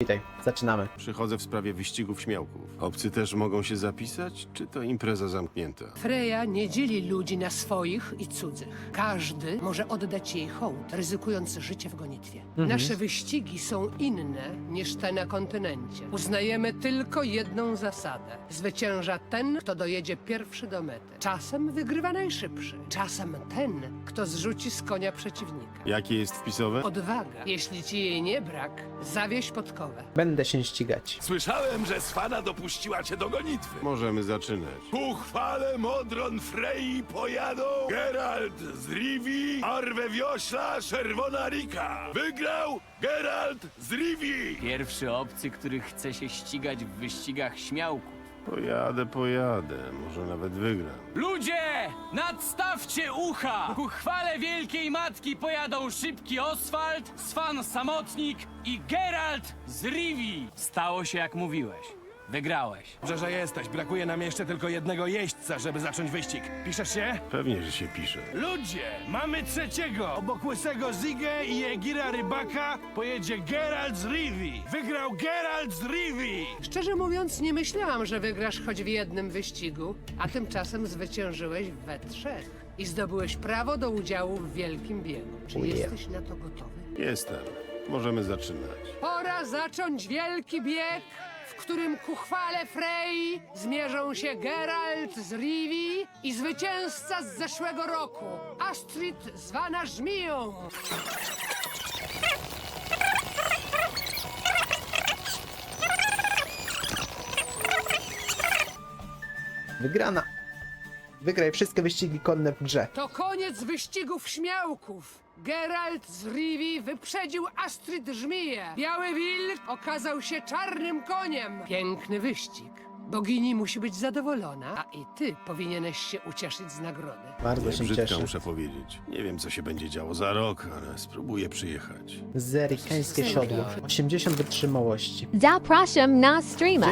没得。Zaczynamy. Przychodzę w sprawie wyścigów śmiałków. Obcy też mogą się zapisać, czy to impreza zamknięta? Freja nie dzieli ludzi na swoich i cudzych. Każdy może oddać jej hołd, ryzykując życie w gonitwie. Nasze wyścigi są inne niż te na kontynencie. Uznajemy tylko jedną zasadę. Zwycięża ten, kto dojedzie pierwszy do mety. Czasem wygrywa najszybszy. Czasem ten, kto zrzuci z konia przeciwnika. Jakie jest wpisowe? Odwaga. Jeśli ci jej nie brak, zawieź podkowę. Będę się ścigać. Słyszałem, że Swana dopuściła cię do gonitwy. Możemy zaczynać. Ku chwale Modron Frey pojadą Geralt z Rivi, Arwe Wiośla, Czerwona Rika. Wygrał Geralt z Rivi. Pierwszy obcy, który chce się ścigać w wyścigach śmiałków. Pojadę, pojadę. Może nawet wygram. Ludzie! Nadstawcie ucha! Ku chwale Wielkiej Matki pojadą szybki Oswald, Swan Samotnik i Geralt z Rivi. Stało się jak mówiłeś. Wygrałeś. Dobrze, że jesteś. Brakuje nam jeszcze tylko jednego jeźdźca, żeby zacząć wyścig. Piszesz się? Pewnie, że się pisze. Ludzie, mamy trzeciego. Obok łysego Zigę i Egira Rybaka pojedzie Geralt z Rivi. Wygrał Geralt z Rivi. Szczerze mówiąc, nie myślałam, że wygrasz choć w jednym wyścigu, a tymczasem zwyciężyłeś we trzech i zdobyłeś prawo do udziału w wielkim biegu. Czy jesteś na to gotowy? Jestem. Możemy zaczynać. Pora zacząć wielki bieg, którym ku chwale Frey zmierzą się Geralt z Rivi i zwycięzca z zeszłego roku, Astrid zwana Żmiją. Wygrana. Wygraj wszystkie wyścigi konne w grze. To koniec wyścigów śmiałków. Geralt z Rivi wyprzedził Astrid Żmiję. Biały wilk okazał się czarnym koniem. Piękny wyścig. Bogini musi być zadowolona, a i ty powinieneś się ucieszyć z nagrody. Bardzo Nie się cieszę. muszę powiedzieć. Nie wiem, co się będzie działo za rok, ale spróbuję przyjechać. Zerikańskie siodło. 80 wytrzymałości. Zapraszam na streama.